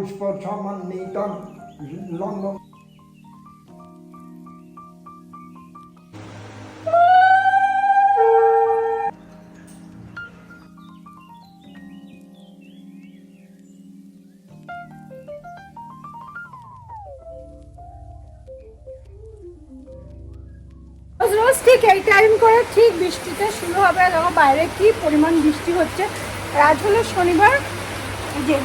পুষ্পসমন্বিতম লঙ্গ রোজ রোজ ঠিক এই টাইম করে ঠিক বৃষ্টিতে শুরু হবে, দেখো বাইরে কি পরিমাণ বৃষ্টি হচ্ছে। আর আজ হলো শনিবার যে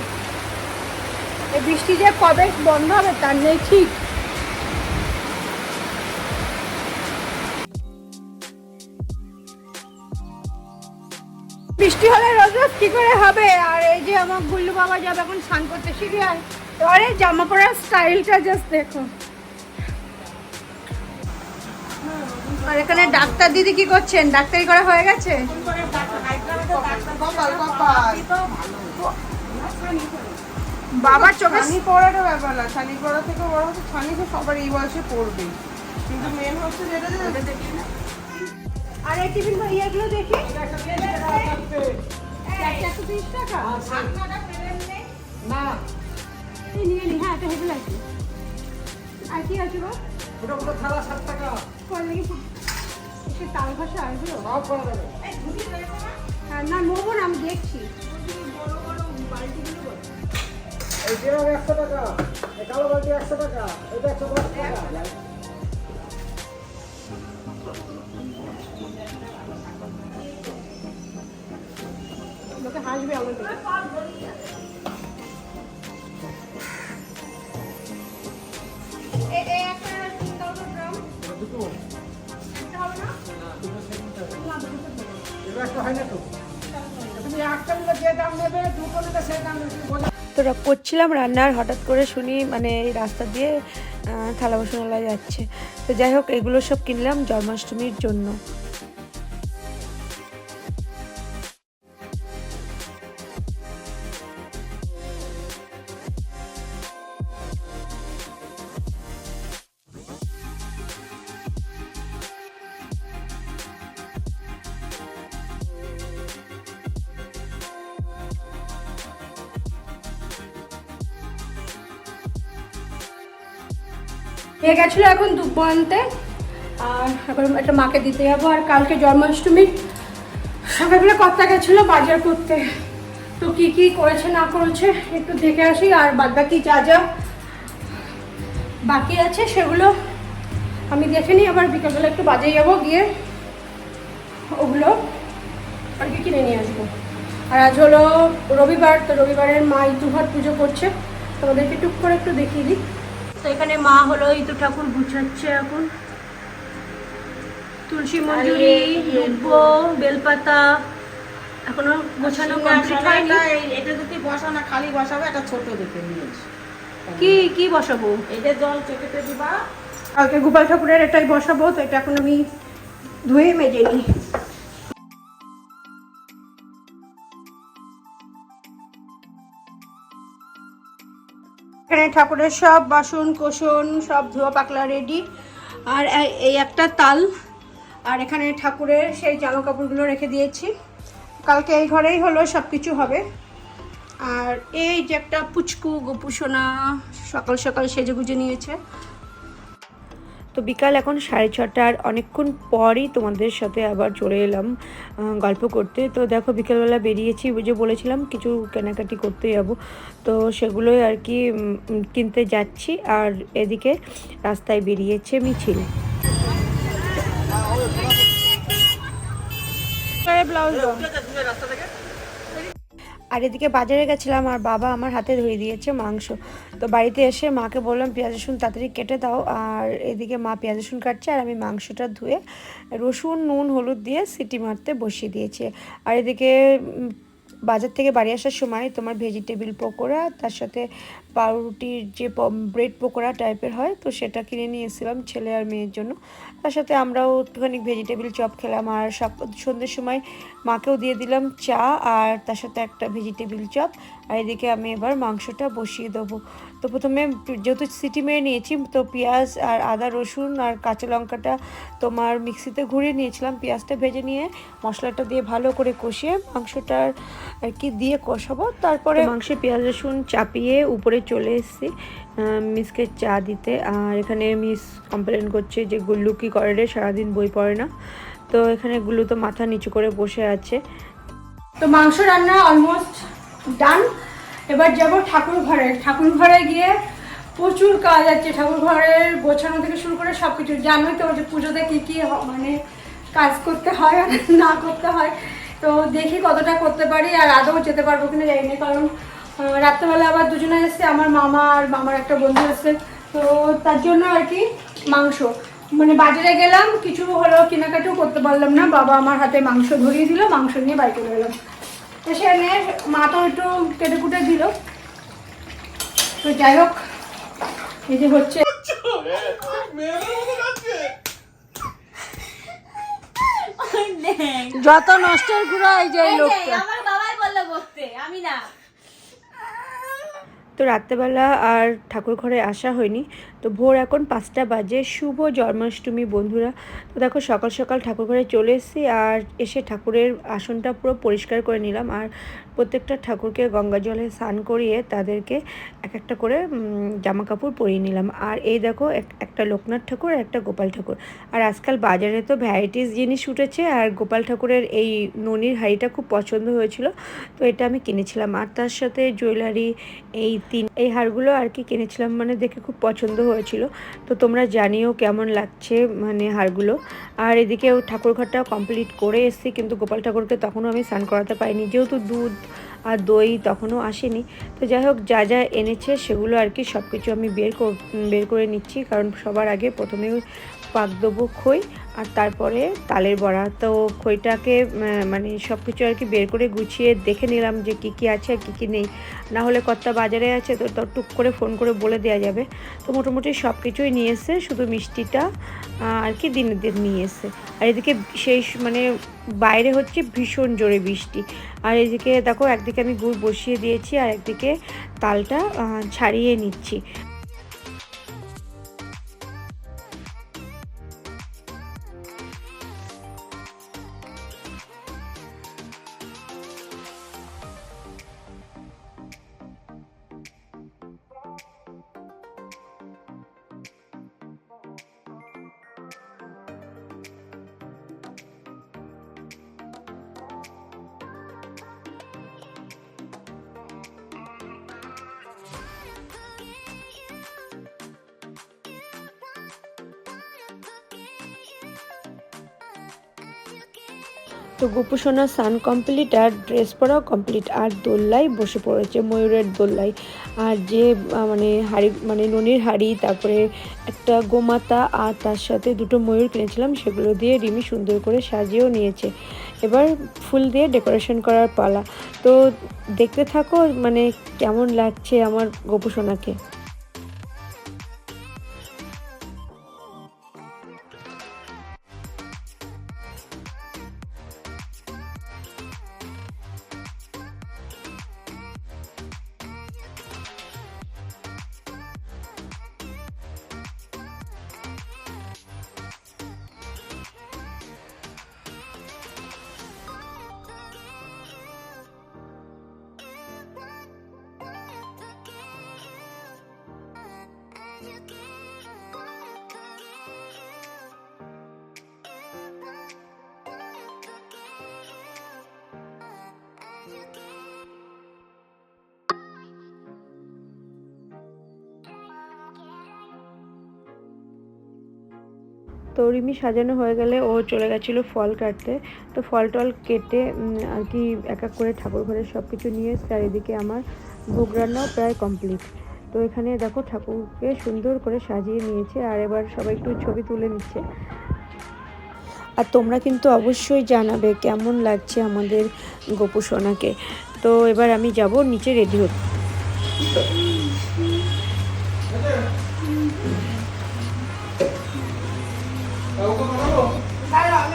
এই বৃষ্টি যে কবে বন্ধ হবে তার নেই ঠিক। বৃষ্টি হলে রোজ রোজ কি করে হবে? আর এই যে আমার গুল্লু বাবা যাবে এখন স্নান করতে শিখে আর এবারে জামা পরার স্টাইলটা জাস্ট দেখো। আর এখানে ডাক্তার দিদি কি করছেন? ডাক্তারি করা হয়ে গেছে? বাবার চোখে ছানি পড়াটা ব্যাপার না ছানি পড়া থেকে বড় হচ্ছে ছানি তো সবার এই বয়সে পড়বে কিন্তু মেন হচ্ছে যেটা যে আর এই টিফিন ইয়েগুলো দেখি? একশো তিরিশ টাকা? না। এই নিয়ে নি হ্যাঁ এটা হেভি লাগছে আর কি আছে গো ওটা ওটা থালা ষাট টাকা। দেখি সে তাল ভাষা আসবে সব করা যাবে। হ্যাঁ না নেব না আমি দেখছি। এই জিরার একশো টাকা এই কালো বালতি একশো টাকা এটা একশো দশ টাকা। হাসবে একটা হয় না তো? তুমি একটা নিলে যে দাম নেবে দুটো নিলে সেই দাম তো করছিলাম রান্নার, হঠাৎ করে শুনি মানে এই রাস্তা দিয়ে থালা বাসনওয়ালা যাচ্ছে। তো যাই হোক, এগুলো সব কিনলাম জন্মাষ্টমীর জন্য। এ গেছিল এখন দুব্ব আনতে আর এখন একটা মাকে দিতে যাব। আর কালকে জন্মাষ্টমী। সকালবেলা কর্তা গেছিল বাজার করতে। তো কি কি করেছে, না করেছে, একটু দেখে আসি। আর বাদ বাকি যা যা বাকি আছে সেগুলো আমি দেখে নিই। আবার বিকালবেলা একটু বাজে যাব গিয়ে ওগুলো আর কি কিনে নিয়ে আসব। আর আজ হলো রবিবার, তো রবিবারের মা ইতুঘর পুজো করছে। তোমাদেরকে টুক করে একটু দেখিয়ে দিই। তো এখানে মা হলো ইতু ঠাকুর গুছাচ্ছে এখন। তুলসী মঞ্জুরি দুব্ব বেলপাতা এখনও গোছানো কমপ্লিট হয়নি। এটা যদি বসা না খালি বসাবে একটা ছোট দেখে নিয়েছি। কি কি বসাবো? এটা জল চোখেতে দিবা। কালকে গোপাল ঠাকুরের এটাই বসাবো তো এটা এখন আমি ধুয়ে মেজে নিই। এখানে ঠাকুরের সব বাসন, কোষণ, সব ধোয়া পাকলা রেডি আর এই- একটা তাল। আর এখানে ঠাকুরের সেই জামা কাপড়গুলো রেখে দিয়েছি। কালকে এই ঘরেই হলো সব কিছু হবে। আর এই যে একটা পুচকু, গোপুসোনা সকাল সকাল সেজে গুজে নিয়েছে। তো বিকাল এখন সাড়ে ছটার। অনেকক্ষণ পরই তোমাদের সাথে আবার চলে এলাম গল্প করতে। তো দেখো, বিকালবেলা বেরিয়েছি যে বলেছিলাম, কিছু কেনাকাটি করতে যাব। তো সেগুলোই আর কি কিনতে যাচ্ছি। আর এদিকে রাস্তায় বেরিয়েছে মিছিল। ব্লাউজ আর এদিকে বাজারে গেছিলাম, আর বাবা আমার হাতে ধরে দিয়েছে মাংস। তো বাড়িতে এসে মাকে বললাম, পেঁয়াজ, রসুন তাড়াতাড়ি কেটে দাও। আর এদিকে মা পেঁয়াজ, রসুন কাটছে, আর আমি মাংসটা ধুয়ে রসুন, নুন, হলুদ দিয়ে সিটি মারতে বসিয়ে দিয়েছে। আর এদিকে বাজার থেকে বাড়ি আসার সময় তোমার ভেজিটেবিল পকোড়া, তার সাথে পাউরুটির যে ব্রেড পকোড়া টাইপের হয়, তো সেটা কিনে নিয়ে এসেছিলাম ছেলে আর মেয়ের জন্য। তার সাথে আমরাও একটুখানি ভেজিটেবিল চপ খেলাম আর সন্ধ্যের সময় মাকেও দিয়ে দিলাম চা আর তার সাথে একটা ভেজিটেবিল চপ আর এদিকে আমি এবার মাংসটা বসিয়ে দেবো। তো প্রথমে যেহেতু সিটি মেরে নিয়েছি, তো পেঁয়াজ আর আদা, রসুন আর কাঁচা লঙ্কাটা তোমার মিক্সিতে ঘুরিয়ে নিয়েছিলাম। পেঁয়াজটা ভেজে নিয়ে মশলাটা দিয়ে ভালো করে কষিয়ে মাংসটার আর কি দিয়ে কষাবো। তারপরে মাংসে পেঁয়াজ রসুন চাপিয়ে উপরে চলে এসেছি। মিসকে চা দিতে। আর এখানে মিস কমপ্লেন করছে যে গুল্লু কি করে রে সারাদিন বই পড়ে না। তো এখানে গুল্লু তো মাথা নিচু করে বসে আছে। তো মাংস রান্না অলমোস্ট ডান এবার যাব ঠাকুর ঘরে। ঠাকুর ঘরে গিয়ে প্রচুর কাজ আছে। ঠাকুর ঘরের গোছানো থেকে শুরু করে সব কিছু জানোই তো যে পুজোতে কী কী মানে কাজ করতে হয় আর না করতে হয়। তো দেখি কতটা করতে পারি আর আদৌ যেতে পারব কিনা জানি না কারণ রাত্রেবেলা আবার দুজনে এসছে আমার মামা আর মামার একটা বন্ধু এসছে তো তার জন্য আর কি মাংস। মানে বাজারে গেলাম কিছু হলো কেনাকাটিও করতে পারলাম না বাবা আমার হাতে মাংস ধরিয়ে দিল মাংস নিয়ে বাড়ি চলে এলাম তো সেখানে মা তো একটু কেটে কুটে দিল। তো যাই হোক এই যে হচ্ছে। যত নষ্টের ঘুরা এই যে লোকটা। আমার বাবাই বলল বসতে আমি না। তো রাত্রেবেলা আর ঠাকুর ঘরে আসা হয়নি। তো ভোর এখন পাঁচটা বাজে। শুভ জন্মাষ্টমী বন্ধুরা। তো দেখো সকাল সকাল ঠাকুর ঘরে চলে এসেছি আর এসে ঠাকুরের আসনটা পুরো পরিষ্কার করে নিলাম। আর প্রত্যেকটা ঠাকুরকে গঙ্গা জলে স্নান করিয়ে তাদেরকে এক একটা করে জামা কাপড় পরিয়ে নিলাম। আর এই দেখো এক- একটা লোকনাথ ঠাকুর আর একটা গোপাল ঠাকুর। আর আজকাল বাজারে তো ভ্যারাইটিস জিনিস উঠেছে আর গোপাল ঠাকুরের এই ননির হাড়িটা খুব পছন্দ হয়েছিল, তো এটা আমি কিনেছিলাম। আর তার সাথে জুয়েলারি, এই তিন, এই হারগুলো আর কি কিনেছিলাম মানে দেখে খুব পছন্দ হয়েছিল। তো তোমরা জানিও কেমন লাগছে মানে হারগুলো। আর এদিকে ও ঠাকুর ঘরটা কমপ্লিট করে এসেছি, কিন্তু গোপাল ঠাকুরকে তখনও আমি স্নান করাতে পারিনি। যেহেতু দুধ আর দই তখনও আসেনি। তো যাই হোক, যা যা এনেছে সেগুলো আর কি সব কিছু আমি বের বের করে নিচ্ছি। কারণ সবার আগে প্রথমে পাক দেবো খই আর তারপরে তালের বড়া। তো খইটাকে মানে সব কিছু আর কি বের করে গুছিয়ে দেখে নিলাম যে কী কী আছে আর কী কী নেই। না হলে কতটা বাজারে আছে তো তো টুক করে ফোন করে বলে দেওয়া যাবে। তো মোটামুটি সব কিছুই নিয়ে এসে শুধু মিষ্টিটা আর কি দিনের দিন নিয়ে এসে। আর এদিকে সেই মানে বাইরে হচ্ছে ভীষণ জোরে বৃষ্টি। আর এদিকে দেখো একদিকে আমি গুড় বসিয়ে দিয়েছি আর একদিকে তালটা ছাড়িয়ে নিচ্ছি। তো গোপুসোনা সান কমপ্লিট আর ড্রেস পরাও কমপ্লিট। আর দোল্লাই বসে পড়েছে ময়ূরের দোল্লাই আর যে মানে হাড়ি মানে ননির হাড়ি, তারপরে একটা গোমাতা, আর তার সাথে দুটো ময়ূর কিনেছিলাম, সেগুলো দিয়ে রিমি সুন্দর করে সাজিয়েও নিয়েছে। এবার ফুল দিয়ে ডেকোরেশন করার পালা। তো দেখতে থাকো মানে কেমন লাগছে আমার গোপুসোনাকে। তো রিমি সাজানো হয়ে গেলে ও চলে গেছিল ফল কাটতে। তো ফল টল কেটে আর কি এক এক করে ঠাকুর ঘরের সব কিছু নিয়ে চারিদিকে আমার ভোগ রান্নাও প্রায় কমপ্লিট তো এখানে দেখো ঠাকুরকে সুন্দর করে সাজিয়ে নিয়েছে, আর এবার সবাই একটু ছবি তুলে নিচ্ছে। আর তোমরা কিন্তু অবশ্যই জানাবে কেমন লাগছে আমাদের গোপু সোনাকে। তো এবার আমি যাব নিচে রেডি হতে। 来，我 gua.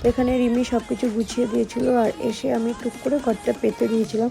তো এখানে রিমি সব কিছু গুছিয়ে দিয়েছিল আর এসে আমি টুক করে ঘরটা পেতে দিয়েছিলাম।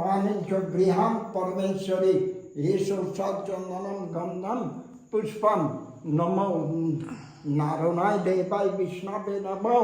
लम्बमाने च गृहं परमेश्वरी येषु सज्जननं गन्धं पुष्पं नमो नारायणाय देवाय विष्णवे नमो